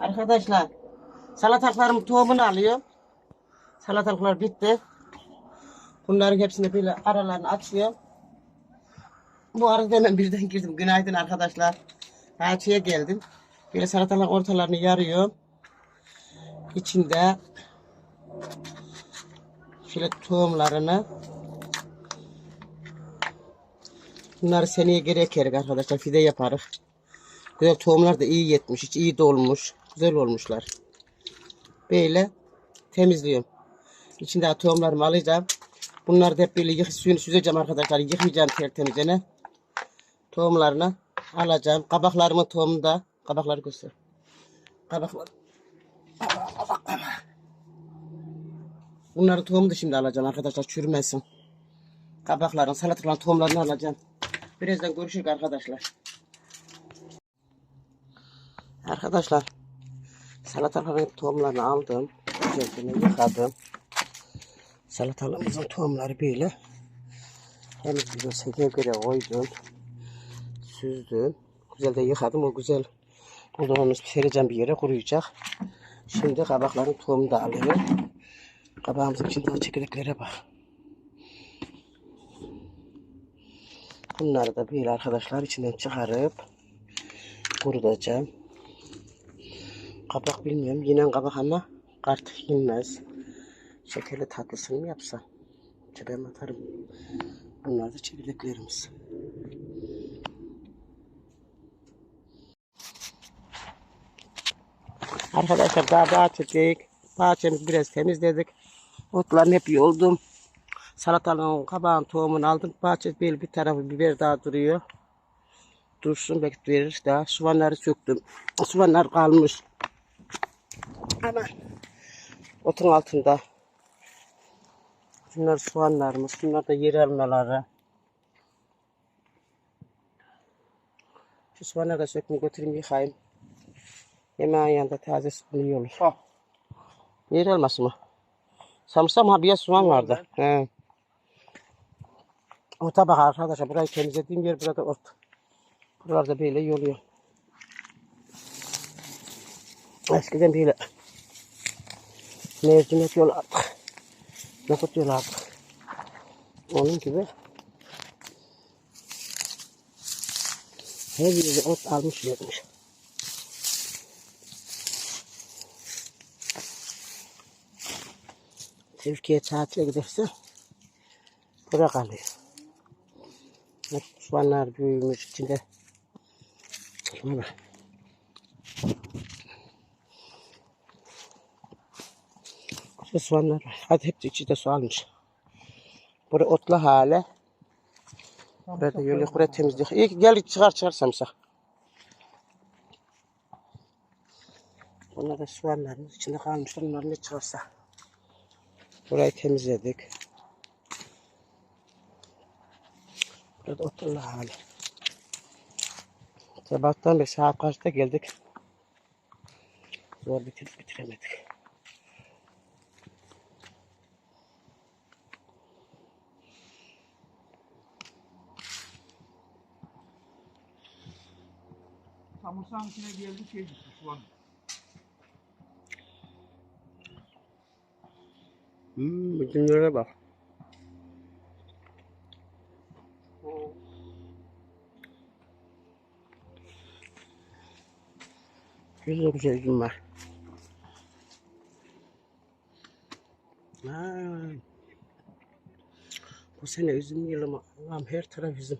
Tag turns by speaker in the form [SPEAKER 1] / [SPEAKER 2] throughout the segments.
[SPEAKER 1] Arkadaşlar salatalıklarımın tohumunu alıyorum. Salatalıklar bitti. Bunların hepsini böyle aralarını açıyorum. Bu arada hemen birden girdim. Günaydın arkadaşlar. Bahçeye geldim. Böyle salatalık ortalarını yarıyorum. İçinde şöyle tohumlarını Bunları seneye geri ekerik arkadaşlar. Fide yaparız. Güzel tohumlar da iyi yetmiş. Hiç iyi dolmuş. Güzel olmuşlar. Böyle temizliyorum. İçinde tohumlarımı alacağım. Bunları da hep böyle yık, suyunu süzeceğim arkadaşlar. Yıkayacağım tertemizene. Tohumlarını alacağım. Kabaklarımın tohumunu da. Kabakları göster. Kabaklar. Bunları tohumu da şimdi alacağım arkadaşlar. Çürümesin. Kabakların, salataların tohumlarını alacağım. Birazdan görüşürüz arkadaşlar. Arkadaşlar salataların tohumlarını aldım. Güzelce yıkadım. Salatalarımızın tohumları böyle. Hem güzel sekeye göre koydum. Süzdüm. Güzel de yıkadım. O güzel olduğunu sereceğim bir yere kuruyacak. Şimdi kabakların tohumunu da alıyorum. Kabağımızın içinde çekirdeklere bak. Bunları da böyle arkadaşlar içinden çıkarıp kurutacağım. Kabak bilmiyorum. Yinen kabak ama artık yenmez. Şekerli tatlısını mı yapsam? Cebime atarım. Bunlar da çekirdeklerimiz. Arkadaşlar daha bahçedik. Bahçemizi biraz temizledik. Otlarını hep yoldum. Salatalığın kabağın tohumunu aldım. Bahçe bir, bir tarafı biber daha duruyor. Dursun belki verir daha. Soğanları söktüm. Soğanlar kalmış. Ama otun altında. Bunlar soğanlarımız. Bunlar da yer almaları. Şu soğanları da sökme götüreyim yıkayayım. Yemeğin yanında taze sıkıntı iyi olur.
[SPEAKER 2] Ha.
[SPEAKER 1] Yer alması mı? Samırsam ha bir soğan vardı. He. O tabak arkadaşlar burayı temizlediğim yer burada ort. Buralarda böyle yoluyor. Eskiden böyle mercimek yolardık. Nohut yolardık. Onun gibi her yeri ot almış vermiş. Türkiye tatile giderse bura kalıyor. Soğanlar büyümüş içinde. Şuna bak. Şu soğanlar var. Hadi hepsi içinde soğanmış. Bura otlu hale. Burada yolu buraya temizlik. İyi gel çıkar çıkar samsak. Bunlar da soğanlarımız içinde kalmışlar. Bunlar ne çıkarsa. Burayı temizledik. Burada otlu hale. Sabahtan beri saat kaçta geldik. Zor bitirip bitiremedik.
[SPEAKER 2] Samırsağın içine geldi şey gitti şu an.
[SPEAKER 1] Hmm, üzümlere bak. Güzel güzel üzüm var. Vay. Bu sene üzüm yılı mı? Allah'ım her taraf üzüm.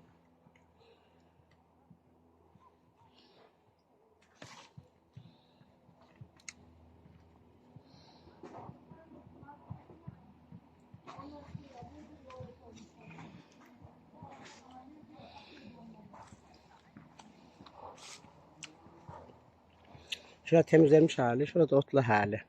[SPEAKER 1] Şurada temizlenmiş hali, şurada otlu hali.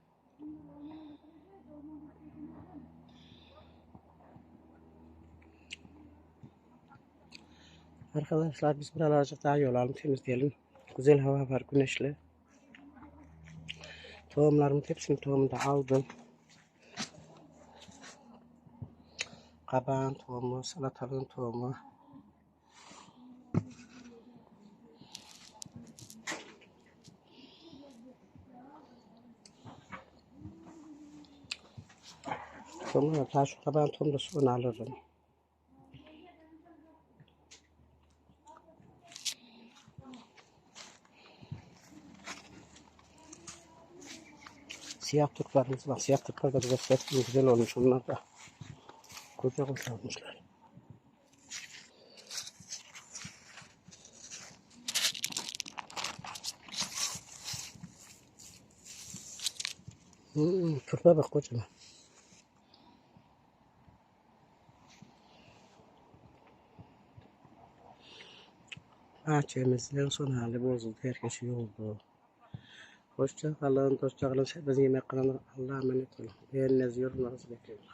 [SPEAKER 1] Arkadaşlar biz buralarca daha yol alalım, temizleyelim. Güzel hava var, güneşli. Tohumlarımın hepsini tohumunu da aldım. Kabağın tohumu, salatalığın tohumu. Sonra ta şu kabağın tomrusunu alırım. Siyah turplarımız var. Siyah turplar da göstereyim. Güzel olmuş onlar da. Koca koca olmuşlar. Hmm, turpa bak kocaman. Bahçemizin son hali bozuldu. Herkes yoldu. Hoşça kalın, hoşça kalın. Hepinize yemek kalın. Allah'a emanet olun. Beğeniniz, yorumlarınızı bekliyorum.